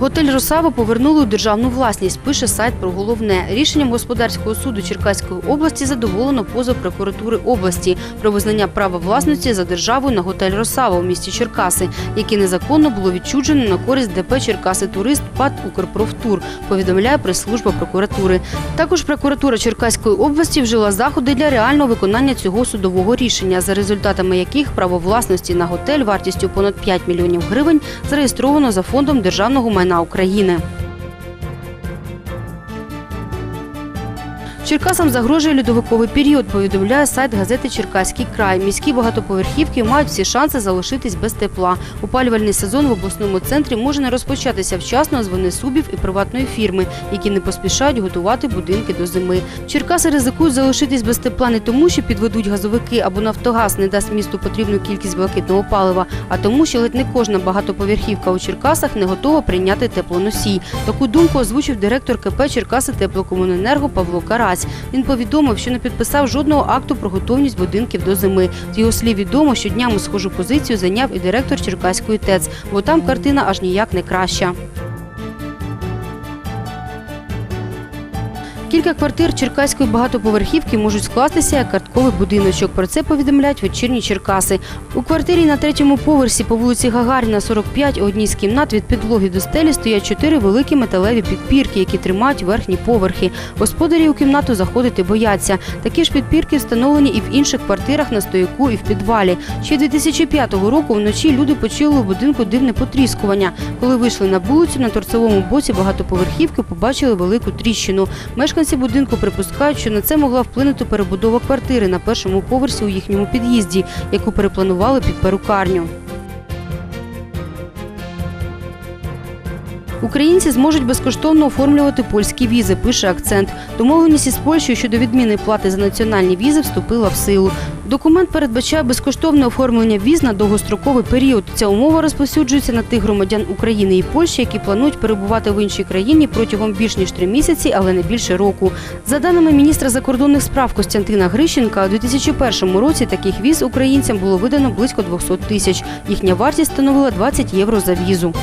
Готель Росава повернули у державну власність. Пише сайт про головне. Рішенням господарського суду Черкаської області задоволено позов прокуратури області про визнання права власності за державою на готель Росава у місті Черкаси, який незаконно було відчуджено на користь ДП Черкаси Турист ПАД Укрпрофтур. Повідомляє прес-служба прокуратури. Також прокуратура Черкаської області вжила заходи для реального виконання цього судового рішення, за результатами яких право власності на готель вартістю понад 5 мільйонів гривень зареєстровано за фондом державного майна України. Черкасам загрожує льодовиковий період, повідомляє сайт газети Черкаський край. Міські багатоповерхівки мають всі шанси залишитись без тепла. Опалювальний сезон в обласному центрі може не розпочатися вчасно з вини субів і приватної фірми, які не поспішають готувати будинки до зими. Черкаси ризикують залишитись без тепла не тому, що підведуть газовики або Нафтогаз не дасть місту потрібну кількість блакитного палива, а тому, що ледь не кожна багатоповерхівка у Черкасах не готова прийняти теплоносій. Таку думку озвучив директор КП Черкаси теплокомуненерго Павло Карась. Він повідомив, що не підписав жодного акту про готовність будинків до зими. З його слів відомо, що днями схожу позицію зайняв і директор Черкаської ТЕЦ, бо там картина аж ніяк не краща. Кілька квартир черкаської багатоповерхівки можуть скластися як картковий будиночок. Про це повідомляють вечірні Черкаси. У квартирі на третьому поверсі по вулиці Гагаріна, 45, у одній з кімнат від підлоги до стелі стоять чотири великі металеві підпірки, які тримають верхні поверхи. Господарі у кімнату заходити бояться. Такі ж підпірки встановлені і в інших квартирах на стояку і в підвалі. Ще 2005 року вночі люди почули у будинку дивне потріскування. Коли вийшли на вулицю, на торцевому боці багатоповерхівки побачили велику тріщину. Мешканці будинку припускають, що на це могла вплинути перебудова квартири на першому поверсі у їхньому під'їзді, яку перепланували під перукарню. Українці зможуть безкоштовно оформлювати польські візи, пише акцент. Домовленість із Польщею щодо відміни плати за національні візи вступила в силу. Документ передбачає безкоштовне оформлення віз на довгостроковий період. Ця умова розповсюджується на тих громадян України і Польщі, які планують перебувати в іншій країні протягом більш ніж три місяці, але не більше року. За даними міністра закордонних справ Костянтина Грищенка, у 2001 році таких віз українцям було видано близько 200 тисяч. Їхня вартість становила 20 євро за візу.